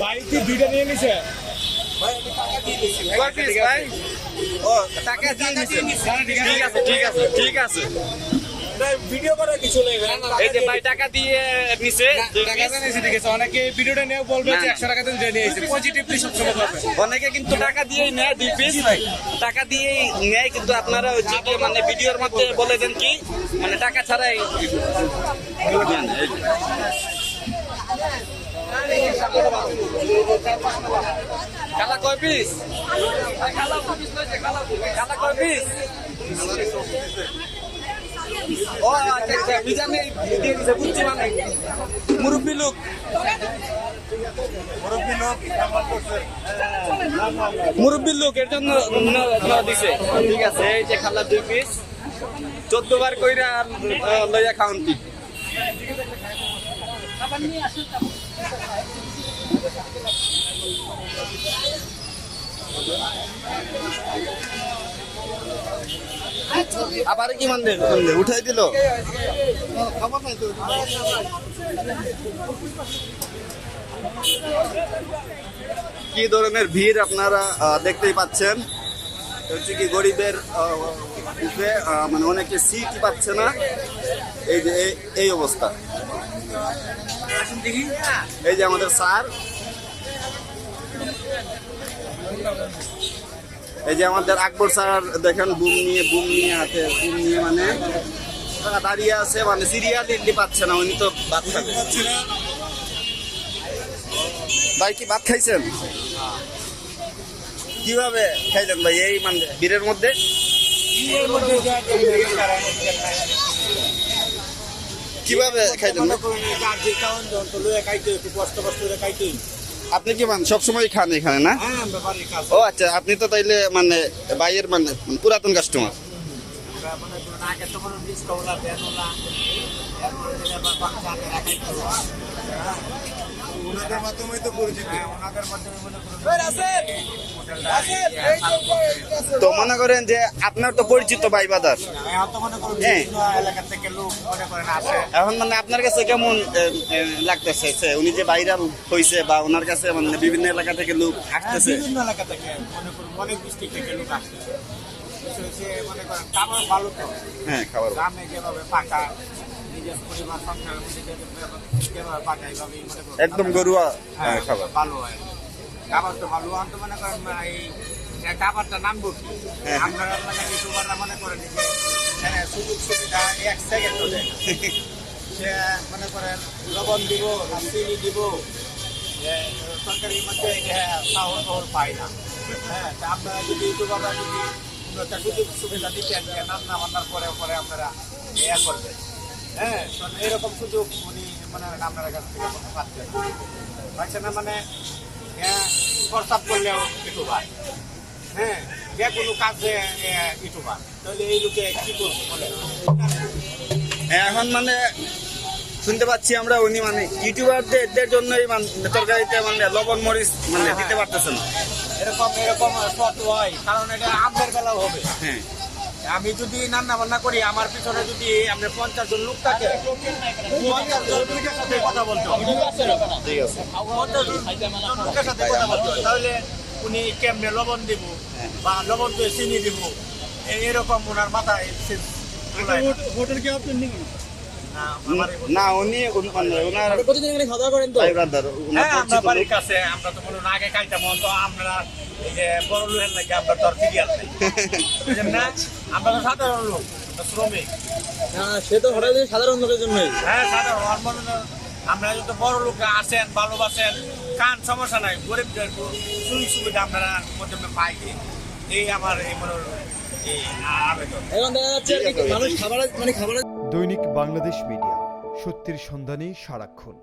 ভাই কি দুইটা নিয়ে নিছে? দিয়ে ঠিক আছে ভিডিও করার কিছু নেই এই যে ভাই টাকা দিয়ে নিছে। টাকা। জানিয়েছি ঠিক আছে। অনেকে ভিডিওটা নিয়ে বলবে যে না। একশো টাকা দিয়ে নিয়ে এসেছে পজিটিভলি করবে অনেকে কিন্তু টাকা দিয়েই নেয় দুই পিস টাকা দিয়েই নেয় কিন্তু আপনারা মানে ভিডিওর মধ্যে বলে দেন কি? মানে টাকা ছাড়াই। কালা কয় পিস কালা কয় পিস ও আচ্ছা আচ্ছা দিয়ে দিছে বুঝছি মানে মুরব্বি লোক মুরব্বীর লোক এর জন্য দিছে। ঠিক আছে এই যে খালা দুই পিস চোদ্দ বার কইরা লইয়া খাওন কি আবার কি মানে উঠাই দিল। কি ধরনের ভিড় আপনারা দেখতেই পাচ্ছেন? হচ্ছে কি গরিবের উপরে মানে অনেকে সিট পাচ্ছে না। এই যে এই অবস্থা। এই যে আমাদের স্যার। এই যে আমাদের আকবর স্যার দেখেন বুম নিয়ে বুম নিয়ে হাতে বুম নিয়ে মানে দাঁড়িয়ে আছে মানে সিরিয়ালি পাচ্ছে না উনি তো ভাত খাবে। ভাই কি ভাত খাইছেন? কীভাবে খাইলেন ভাই এই মানে বীরের মধ্যে? কীভাবে খাইলেন ভাই? আপনি কি মান সবসময় খান এখানে না? ও আচ্ছা আপনি তো তাইলে মানে বাইয়ের মানে পুরাতন কাস্টমার ওনাদের মাধ্যমেই তো পরিচিত। তো মনে করেন যে আপনার তো পরিচিত ভাই বাদার। হ্যাঁ এখন মানে আপনার কাছে কেমন লাগতেছে উনি যে ভাইরাল হয়েছে বা ওনার কাছে মানে বিভিন্ন এলাকা থেকে লোক আসতেছে? বিভিন্ন এলাকা থেকে মনে করুন অনেক ডিস্ট্রিক্ট থেকে লোক আসছে। মনে করেন খাবার ভালো তো। হ্যাঁ খাবার গ্রামে যেভাবে পাকা একদম গরুয়া হ্যাঁ, হ্যাঁ, খাবার। ভালো হয়। খাবার তো ভালো আমি তো মনে করেন এই খাবারটা নামবো কি হ্যাঁ। আমরা মানে ইউটিউবাররা মনে করেন যে সুযোগ সুবিধা এক সেকেন্ড দেয়। সে মনে করেন লবণ দিব চিনি দিব যে মধ্যে চাউল টাউল পাই না। হ্যাঁ আপনারা যদি ইউটিউবাররা যদি একটা সুযোগ সুবিধা দিতেন বান্নার পরে পরে আপনারা ইয়ে করবেন? হ্যাঁ এরকম সুযোগ উনি মানে আপনার কাছ থেকে পাচ্ছেন পাচ্ছে না। মানে হ্যাঁ, প্রস্তাব করলেও ইউটিউবার। হ্যাঁ যে কোনো কাজে ইউটিউবার। তাহলে এই লোকে কি করব বলে এখন মানে শুনতে পাচ্ছি আমরা উনি মানে ইউটিউবারদের জন্যই মানে তরকারিতে মানে লবণ মরিচ মানে দিতে পারতেছেন। না। এরকম এরকম হয় কারণ এটা আমাদের বেলাও হবে। হ্যাঁ। আমি যদি রান্না বান্না করি আমার পিছনে যদি আমরা পঞ্চাশ জন লোক থাকে পঞ্চাশ জন লোকের সাথে কথা বলতে হবে। ঠিক আছে পঞ্চাশ জন লোকের সাথে কথা বলতে তাহলে উনি কেমনে লবণ দিব বা লবণ দিয়ে চিনি দিব? এরকম ওনার মাথায় সে- হোটেল কি আপনি না, উনি ওনার প্রতিদিন এখানে খাওয়া দাওয়া করেন তো? হ্যাঁ আমরা পরিচিত বাড়ির লোক। কাছে আমরা তো বলুন আগে খাইতাম তো আমরা যে বড় লোকের লাগে আমরা তো আর নেই না আমরা তো সাধারণ লোক শ্রমিক। সে তো হোটেল সাধারণ লোকের জন্যই। হ্যাঁ সাধারণ আমার আমরা যদি বড় লোক আসেন ভালোবাসেন কান সমস্যা নাই সুযোগ সুবিধা আপনারা মধ্যে পাই। এই আমার এই মনে মানে দৈনিক বাংলাদেশ মিডিয়া সত্যের সন্ধানে সারাক্ষণ।